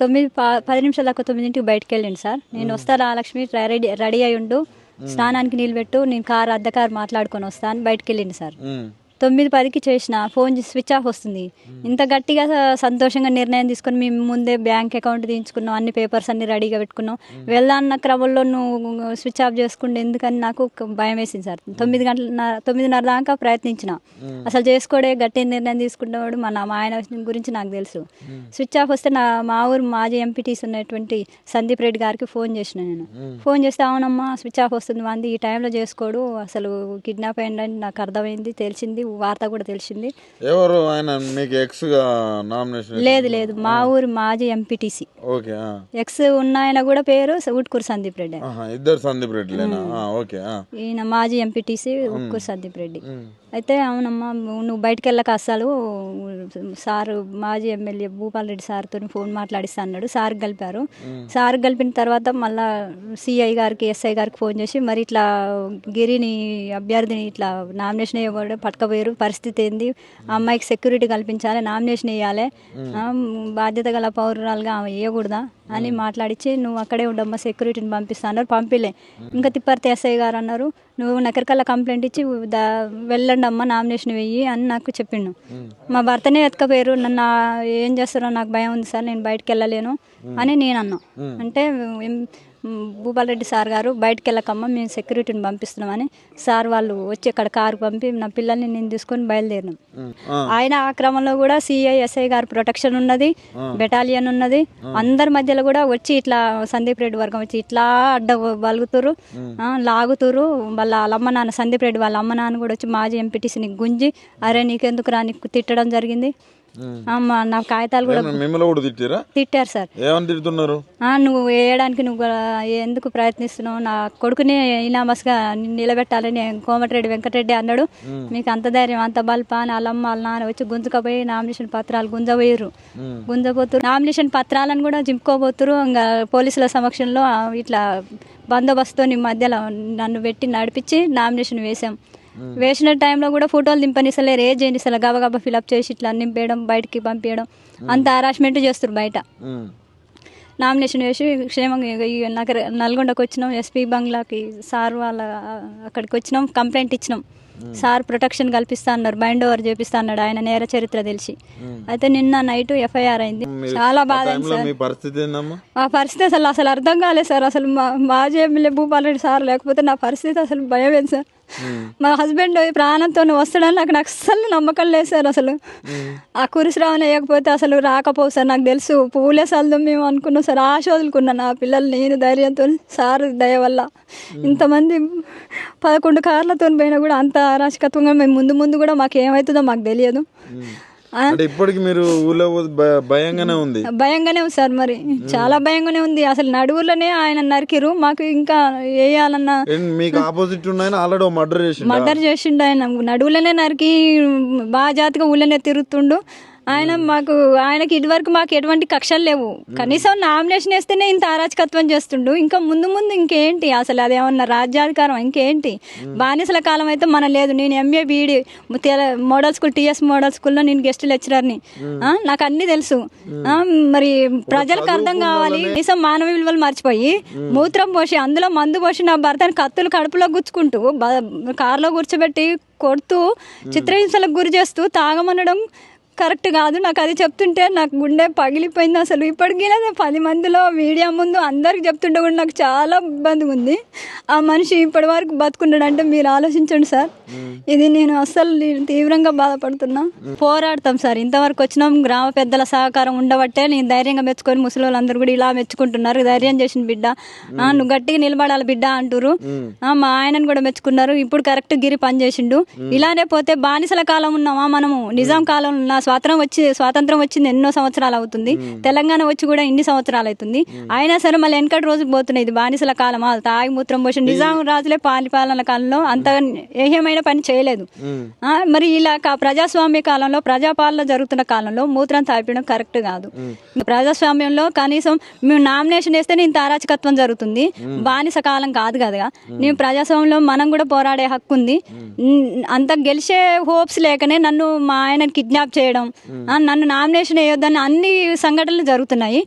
తొమ్మిది పది నిమిషాల దాకా తొమ్మిదింటికి బయటకు వెళ్ళండి సార్. నేను వస్తా రాలక్ష్మి రెడీ రెడీ అయి ఉండు స్నానానికి నీళ్ళు పెట్టు నేను కారు అద్దె కారు మాట్లాడుకొని వస్తాను. బయటకు వెళ్ళింది సార్. తొమ్మిది పదికి చేసిన ఫోన్ స్విచ్ ఆఫ్ వస్తుంది. ఇంత గట్టిగా సంతోషంగా నిర్ణయం తీసుకొని మేము ముందే బ్యాంక్ అకౌంట్ తీయించుకున్నాం అన్ని పేపర్స్ అన్ని రెడీగా పెట్టుకున్నాం. వెళ్ళాన్న క్రమంలో నువ్వు స్విచ్ ఆఫ్ చేసుకుంటే ఎందుకని నాకు భయం వేసింది సార్. తొమ్మిది గంటల తొమ్మిదిన్నర దాకా ప్రయత్నించిన. అసలు చేసుకోడే గట్టి నిర్ణయం తీసుకున్నవాడు మన మా ఆయన గురించి నాకు తెలుసు. స్విచ్ ఆఫ్ వస్తే నా మా ఊరు మాజీ ఎంపీటీస్ ఉన్నటువంటి సందీప్ రెడ్డి గారికి ఫోన్ చేసిన నేను. ఫోన్ చేస్తే అవునమ్మా స్విచ్ ఆఫ్ వస్తుంది మంది ఈ టైంలో చేసుకోడు. అసలు కిడ్నాప్ అయిందని నాకు అర్థమైంది తెలిసింది వార్త కూడా తెలిసింది. ఎవరు? ఆయన మీకు ఎక్స్గా నామినేషన్ లేదు లేదు. మా ఊరు మాజీ ఎంపీటీసీ ఓకే. ఎక్స్ ఉన్న ఆయన కూడా పేరు ఉట్కూరు సందీప్ రెడ్డి. ఇద్దరు సందీప్ ఆ. ఈయన మాజీ ఎంపీటీసీ ఉట్కూరు సందీప్ రెడ్డి. అయితే అవునమ్మా నువ్వు బయటకు వెళ్ళక అసలు సారు మాజీ ఎమ్మెల్యే భూపాల్ రెడ్డి సార్తో ఫోన్ మాట్లాడిస్తా అన్నాడు. సార్ కలిపారు. సార్ కలిపిన తర్వాత మళ్ళా సిఐ గారికి ఎస్ఐ గారికి ఫోన్ చేసి మరి ఇట్లా గిరిని అభ్యర్థిని ఇట్లా నామినేషన్ వేయకూడదు పట్టుకపోయారు పరిస్థితి ఏంది? అమ్మాయికి సెక్యూరిటీ కల్పించాలి నామినేషన్ వేయాలి బాధ్యత గల పౌరురాలుగా ఆమె వేయకూడదా అని మాట్లాడిచ్చి నువ్వు అక్కడే ఉండమ్మా సెక్యూరిటీని పంపిస్తా అన్నారు పంపిలే. ఇంకా తిప్పర్తి ఎస్ఐ గారు అన్నారు నువ్వు నకరికల్లా కంప్లైంట్ ఇచ్చి దా వెళ్ళండి అమ్మ నామినేషన్ వెయ్యి అని నాకు చెప్పిండు. మా భర్తనే ఎత్తుకపోయారు. నన్ను ఏం చేస్తారో నాకు భయం ఉంది సార్ నేను బయటకు వెళ్ళలేను అని నేను అన్నా అంటే ఏం- భూపాల్ రెడ్డి సార్ గారు బయటకు వెళ్ళకమ్మ మేము సెక్యూరిటీని పంపిస్తున్నామని సార్ వాళ్ళు వచ్చి అక్కడ కారు పంపి నా పిల్లల్ని నేను తీసుకొని బయలుదేరినాం. ఆయన ఆ క్రమంలో కూడా సిఐ ఎస్ఐ గారు ప్రొటెక్షన్ ఉన్నది బెటాలియన్ ఉన్నది. అందరి మధ్యలో కూడా వచ్చి ఇట్లా సందీప్ రెడ్డి వర్గం వచ్చి ఇట్లా అడ్డ బలుగుతురు లాగుతురు వాళ్ళ వాళ్ళ అమ్మ నాన్న సందీప్ రెడ్డి వాళ్ళ అమ్మ నాన్న కూడా వచ్చి మాజీ ఎంపీటీసీని గుంజి అరే నీకెందుకు రా నీకు తిట్టడం జరిగింది? నా కాగితాలు కూడా ఏమన్నా మిమ్మల్ని కూడా తిట్టిరా? తిట్టారు సార్. ఏమని తిడుతున్నారు? ఆ, నువ్వు వేయడానికి నువ్వు ఎందుకు ప్రయత్నిస్తున్నావు? నా కొడుకుని ఇనామస్గా నిలబెట్టాలని కోమటిరెడ్డి వెంకటరెడ్డి అన్నాడు. మీకు అంత ధైర్యం అంత బల్పా? అని వాళ్ళమ్మ వాళ్ళ నాన్న వచ్చి గుంజుకపోయి నామినేషన్ పత్రాలు గుంజబోయారు గుంజబోతురు. నామినేషన్ పత్రాలను కూడా జింపుకోబోతురు ఇంకా పోలీసుల సమక్షంలో ఇట్లా బందోబస్తుతో నీ మధ్యలో నన్ను పెట్టి నడిపించి నామినేషన్ వేసాం వేసిన టైంలో కూడా ఫోటోలు దింపనిస్తలేరు ఏ చేయనిస్తలే గబగబా ఫిలప్ చేసి ఇట్లా నింపేయడం బయటికి పంపించడం అంత హరాస్మెంట్ చేస్తారు బయట. నామినేషన్ వేసి క్షేమంగా నగర నల్గొండకు వచ్చినాం ఎస్పీ బంగ్లాకి సార్ వాళ్ళ అక్కడికి వచ్చినాం కంప్లైంట్ ఇచ్చినాం. సార్ ప్రొటెక్షన్ కల్పిస్తా అన్నారు బైండ్ ఓవర్ చేపిస్తా అన్నాడు ఆయన నేర చరిత్ర తెలిసి. అయితే నిన్న నైట్ ఎఫ్ఐఆర్ అయింది. చాలా బాధ మీ పరిస్థితి ఆ పరిస్థితి అసలు అసలు అర్థం కాలేదు సార్. అసలు మా మాజీ ఎమ్మెల్యే భూపాల్ రెడ్డి సార్ లేకపోతే నా పరిస్థితి అసలు భయమేది సార్? మా హస్బెండ్ ప్రాణంతో వస్తాడని నాకు నాకు అస్సలు నమ్మకం లేదు సార్ అసలు. ఆ కురిసిరావణ వేయకపోతే అసలు రాకపోవు సార్. నాకు తెలుసు పూలే సల్దాం మేము అనుకున్నాం సార్. ఆశ వదులుకున్నాను నా పిల్లలు నేను ధైర్యంతో సార్ దయ వల్ల. ఇంతమంది పదకొండు కార్లతో పోయినా కూడా అంత అరాచకత్వంగా మేము ముందు ముందు కూడా మాకు ఏమవుతుందో మాకు తెలియదు. ఆ, అంటే ఇప్పటికి మీరు ఊళ్ళో భయంగానే ఉంది. భయంగానే ఉంది సార్ మరి. చాలా భయంగానే ఉంది. అసలు నడువులోనే ఆయన నరికిరు. మాకు ఇంకా వేయాలన్న మీకు ఆపోజిట్ ఉన్నాయని ఆల్రెడీ మర్డర్ చేసి మర్డర్ చేసిండు ఆయన. నడువులనే నరికి బాగా జాతిగా ఊళ్ళనే తిరుగుతుండు. ఆయన మాకు ఆయనకి ఇదివరకు మాకు ఎటువంటి కక్షలు లేవు. కనీసం నామినేషన్ వేస్తేనే ఇంత అరాచకత్వం చేస్తుండు. ఇంకా ముందు ముందు ఇంకేంటి? అసలు అదేమన్నా రాజ్యాధికారం ఇంకేంటి? బానిసల కాలం అయితే మన లేదు. నేను MA BEd model school TS model స్కూల్లో నేను గెస్ట్ లెక్చరర్ని నాకు అన్ని తెలుసు. మరి ప్రజలకు అర్థం కావాలి. కనీసం మానవ విలువలు మర్చిపోయి మూత్రం పోసి అందులో మందు పోసి నా భర్తని కత్తులు కడుపులో గుచ్చుకుంటూ కారులో కూర్చోబెట్టి కొడుతూ చిత్రహింసలకు గురి చేస్తూ తాగమనడం కరెక్ట్ కాదు. నాకు అది చెప్తుంటే నాకు గుండె పగిలిపోయింది అసలు. ఇప్పటికీ లేదా పది మందిలో మీడియా ముందు అందరికి చెప్తుంటే కూడా నాకు చాలా ఇబ్బందిగా ఉంది. ఆ మనిషి ఇప్పటి వరకు బతుకున్నాడు అంటే మీరు ఆలోచించండి సార్. ఇది నేను అస్సలు నేను తీవ్రంగా బాధపడుతున్నా. పోరాడతాం సార్. ఇంతవరకు వచ్చినాం. గ్రామ పెద్దల సహకారం ఉండబట్టే నేను ధైర్యంగా మెచ్చుకొని ముసలి వాళ్ళందరూ కూడా ఇలా మెచ్చుకుంటున్నారు. ధైర్యం చేసిన బిడ్డ. ఆ, నువ్వు గట్టిగా నిలబడాలి బిడ్డ అంటారు ఆ, మా ఆయనను కూడా మెచ్చుకున్నారు. ఇప్పుడు కరెక్ట్ గిరి పని చేసిండు ఇలానే పోతే బానిసల కాలం ఉన్నామా మనము? నిజాం కాలం నా స్వాతంత్రం వచ్చి స్వాతంత్రం వచ్చింది ఎన్నో సంవత్సరాలు అవుతుంది. తెలంగాణ వచ్చి కూడా ఇన్ని సంవత్సరాలు అవుతుంది. అయినా సరే మళ్ళీ వెనకటి రోజు పోతున్నాయి. ఇది బానిసల కాలమా తాగి మూత్రం పోసి నిజాం రాజులే పాలిపాలన కాలంలో అంత ఏహ్యమైన పని చేయలేదు. మరి ఇలా కా- ప్రజాస్వామ్య కాలంలో ప్రజాపాలన జరుగుతున్న కాలంలో మూత్రం తాపడం కరెక్ట్ కాదు. ప్రజాస్వామ్యంలో కనీసం మేము నామినేషన్ వేస్తేనే ఇంత అరాచకత్వం జరుగుతుంది. బానిస కాలం కాదు కదా నేను ప్రజాస్వామ్యంలో మనం కూడా పోరాడే హక్కు ఉంది. అంత గెలిచే హోప్స్ లేకనే నన్ను మా ఆయన కిడ్నాప్ చేయడం చేయడం నన్ను నామినేషన్ వేయొద్దని అన్ని సంఘటనలు జరుగుతున్నాయి.